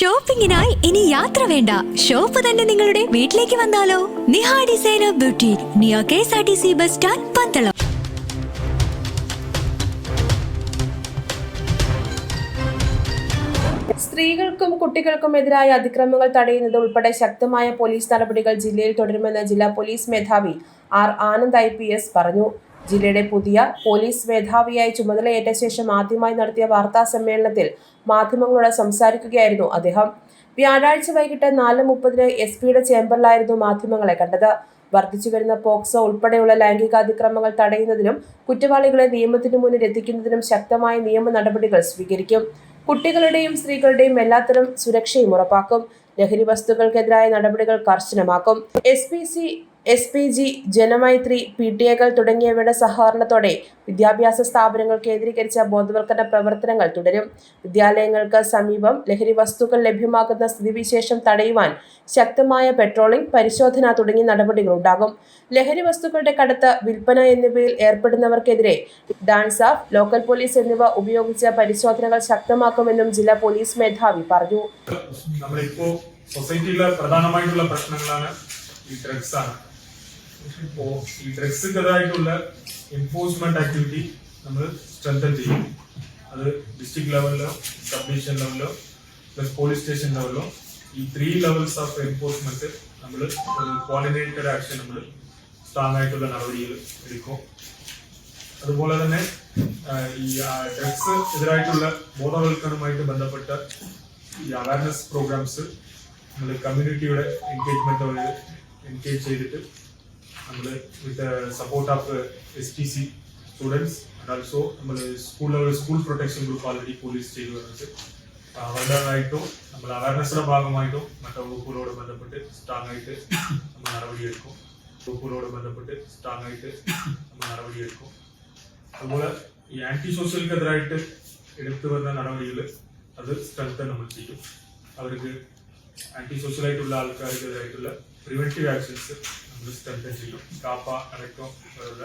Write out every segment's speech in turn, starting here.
ഷോപ്പിംഗിനായി ഇനി യാത്ര വേണ്ട. ഷോപ്പ് തന്നെ നിങ്ങളുടെ വീട്ടിലേക്ക് വന്നാലോ? Niha designer beauty neo K S R T C bus stand Pandalam. സ്ത്രീകൾക്കും കുട്ടികൾക്കും എതിരായ അതിക്രമങ്ങൾ തടയുന്നത് ഉൾപ്പെടെ ശക്തമായ പോലീസ് നടപടികൾ ജില്ലയിൽ തുടരുമെന്ന് ജില്ലാ പോലീസ് മേധാവി ആർ ആനന്ദ് ഐ പറഞ്ഞു. ജില്ലയുടെ പുതിയ പോലീസ് മേധാവിയായി ചുമതലയേറ്റ ശേഷം ആദ്യമായി നടത്തിയ വാർത്താ സമ്മേളനത്തിൽ മാധ്യമങ്ങളോട് സംസാരിക്കുകയായിരുന്നു അദ്ദേഹം. വ്യാഴാഴ്ച വൈകിട്ട് നാല് മുപ്പതിന് എസ് പിയുടെ ചേംബറിലായിരുന്നു മാധ്യമങ്ങളെ കണ്ടത്. വർദ്ധിച്ചു വരുന്ന പോക്സോ ഉൾപ്പെടെയുള്ള ലൈംഗിക അതിക്രമങ്ങൾ തടയുന്നതിനും കുറ്റവാളികളെ നിയമത്തിനു മുന്നിൽ എത്തിക്കുന്നതിനും ശക്തമായ നിയമ നടപടികൾ സ്വീകരിക്കും. കുട്ടികളുടെയും സ്ത്രീകളുടെയും എല്ലാത്തരം സുരക്ഷയും ഉറപ്പാക്കും. ലഹരി വസ്തുക്കൾക്കെതിരായ നടപടികൾ കർശനമാക്കും. S P C S P G Janamaithri P T എകൾ തുടങ്ങിയവയുടെ സഹകരണത്തോടെ വിദ്യാഭ്യാസ സ്ഥാപനങ്ങൾ കേന്ദ്രീകരിച്ച ബോധവൽക്കരണ പ്രവർത്തനങ്ങൾ തുടരും. വിദ്യാലയങ്ങൾക്ക് സമീപം ലഹരി വസ്തുക്കൾ ലഭ്യമാകുന്ന സ്ഥിതിവിശേഷം തടയുവാൻ ശക്തമായ പെട്രോളിംഗ് പരിശോധന തുടങ്ങിയ നടപടികൾ ഉണ്ടാകും. ലഹരി വസ്തുക്കളുടെ കടത്ത് വിൽപ്പന എന്നിവയിൽ ഏർപ്പെടുന്നവർക്കെതിരെ ഡാൻസ് ഓഫ് ലോക്കൽ പോലീസ് എന്നിവ ഉപയോഗിച്ച പരിശോധനകൾ ശക്തമാക്കുമെന്നും ജില്ലാ പോലീസ് മേധാവി പറഞ്ഞു. സൊസൈറ്റിയിലെ പ്രധാനമായിട്ടുള്ള പ്രശ്നങ്ങളാണ് ഈ ഡ്രഗ്സ് ആണ്. ഇപ്പോ ഈ ഡ്രഗ്സിന്റെതായിട്ടുള്ള എൻഫോഴ്സ്മെന്റ് ആക്ടിവിറ്റി നമ്മൾ സ്ട്രെങ്തൻ ചെയ്യും. അത് ഡിസ്ട്രിക്ട് ലെവലിലോ സബ് ഡിവിഷൻ ലെവലിലോ പ്ലസ് പോലീസ് സ്റ്റേഷൻ ലെവലിലോ ഈ ത്രീ ലെവൽസ് ഓഫ് എൻഫോഴ്സ്മെന്റ് നമ്മൾ കോർഡിനേറ്റഡ് ആക്ഷൻ നമ്മൾ സ്ട്രോങ് ആയിട്ടുള്ള നടപടികൾ എടുക്കും. അതുപോലെ തന്നെ ഈ ഡ്രഗ്സ് എതിരായിട്ടുള്ള ബോധവൽക്കരണവുമായിട്ട് ബന്ധപ്പെട്ട ഈ അവയർനെസ് പ്രോഗ്രാംസ് നമ്മൾ കമ്മ്യൂണിറ്റിയുടെ എൻഗേജ്മെന്റ് എൻഗേജ് ചെയ്തിട്ട് നമ്മൾ with support of S T C students and also നമ്മൾ school level school protection group already police ചെയ്തു വന്നിട്ട് അവരുടേതായിട്ടും നമ്മൾ അവയർനെസ്സിന്റെ ഭാഗമായിട്ടും മറ്റു വകുപ്പുകളോട് ബന്ധപ്പെട്ട് സ്ട്രോങ് ആയിട്ട് നമ്മൾ നടപടിയെടുക്കും വകുപ്പുകളോട് ബന്ധപ്പെട്ട് സ്ട്രോങ് ആയിട്ട് നമ്മൾ നടപടിയെടുക്കും അതുപോലെ ഈ ആന്റി സോഷ്യൽക്കെതിരായിട്ട് എടുത്തു വരുന്ന നടപടികൾ അത് സ്ട്രെങ്തൻ നമ്മൾ ചെയ്യും. അവർക്ക് ആന്റി സോഷ്യൽ ആയിട്ടുള്ള ആൾക്കാർക്കെതിരായിട്ടുള്ള പ്രിവെന്റീവ് ആക്ഷൻസ് നമ്മൾ സ്ട്രെങ്തൻ ചെയ്യും കാപ്പ അടക്കം പോലുള്ള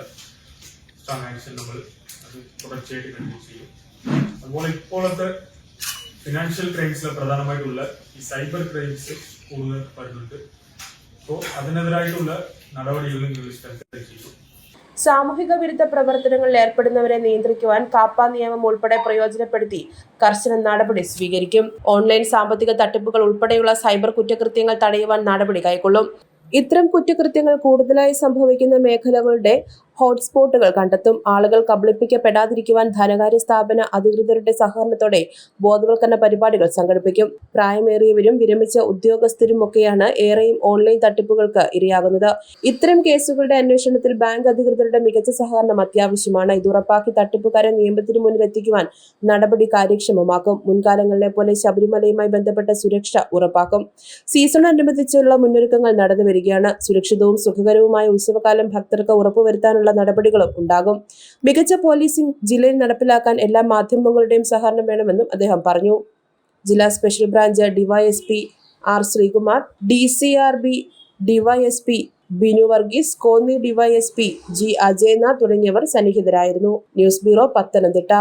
സ്ട്രോങ് ആക്ഷൻ നമ്മൾ അത് തുടർച്ചയായിട്ട് കണ്ടിന്യൂ ചെയ്യും. അതുപോലെ ഇപ്പോഴത്തെ ഫിനാൻഷ്യൽ ക്രൈംസിൽ പ്രധാനമായിട്ടുള്ള ഈ സൈബർ ക്രൈംസ് കൂടുതൽ വരുന്നുണ്ട്. അപ്പോൾ അതിനെതിരായിട്ടുള്ള നടപടികളും നിങ്ങൾ സ്ട്രെങ്തൻ ചെയ്യും. സാമൂഹിക വിരുദ്ധ പ്രവർത്തനങ്ങളിൽ ഏർപ്പെടുന്നവരെ നിയന്ത്രിക്കുവാൻ കാപ്പ നിയമം ഉൾപ്പെടെ പ്രയോജനപ്പെടുത്തി കർശന നടപടി സ്വീകരിക്കും. ഓൺലൈൻ സാമ്പത്തിക തട്ടിപ്പുകൾ ഉൾപ്പെടെയുള്ള സൈബർ കുറ്റകൃത്യങ്ങൾ തടയുവാൻ നടപടി കൈക്കൊള്ളും. ഇത്തരം കുറ്റകൃത്യങ്ങൾ കൂടുതലായി സംഭവിക്കുന്ന മേഖലകളുടെ ഹോട്ട്സ്പോട്ടുകൾ കണ്ടെത്തും. ആളുകൾ കബളിപ്പിക്കപ്പെടാതിരിക്കുവാൻ ധനകാര്യ സ്ഥാപന അധികൃതരുടെ സഹകരണത്തോടെ ബോധവൽക്കരണ പരിപാടികൾ സംഘടിപ്പിക്കും. പ്രായമേറിയവരും വിരമിച്ച ഉദ്യോഗസ്ഥരും ഒക്കെയാണ് ഏറെയും ഓൺലൈൻ തട്ടിപ്പുകൾക്ക് ഇരയാകുന്നത്. ഇത്തരം കേസുകളുടെ അന്വേഷണത്തിൽ ബാങ്ക് അധികൃതരുടെ മികച്ച സഹകരണം അത്യാവശ്യമാണ്. ഇത് ഉറപ്പാക്കി തട്ടിപ്പുകാരെ നിയമത്തിന് മുന്നിലെത്തിക്കുവാൻ നടപടി കാര്യക്ഷമമാക്കും. മുൻകാലങ്ങളിലെ പോലെ ശബരിമലയുമായി ബന്ധപ്പെട്ട സുരക്ഷ ഉറപ്പാക്കും. സീസണനുബന്ധിച്ചുള്ള മുന്നൊരുക്കങ്ങൾ നടന്നു വരികയാണ് സുരക്ഷിതവും സുഖകരവുമായ ഉത്സവകാലം ഭക്തർക്ക് ഉറപ്പുവരുത്താനുള്ള നടപടികളും ഉണ്ടാകും. മികച്ച പോലീസിംഗ് ജില്ലയിൽ നടപ്പിലാക്കാൻ എല്ലാ മാധ്യമങ്ങളുടെയും സഹകരണം വേണമെന്നും അദ്ദേഹം പറഞ്ഞു. ജില്ലാ special branch DYSP R Sreekumar D C R B DYSP Binu Varghese Konni DYSP G Ajaynath തുടങ്ങിയവർ സന്നിഹിതരായിരുന്നു. News bureau Pathanamthitta.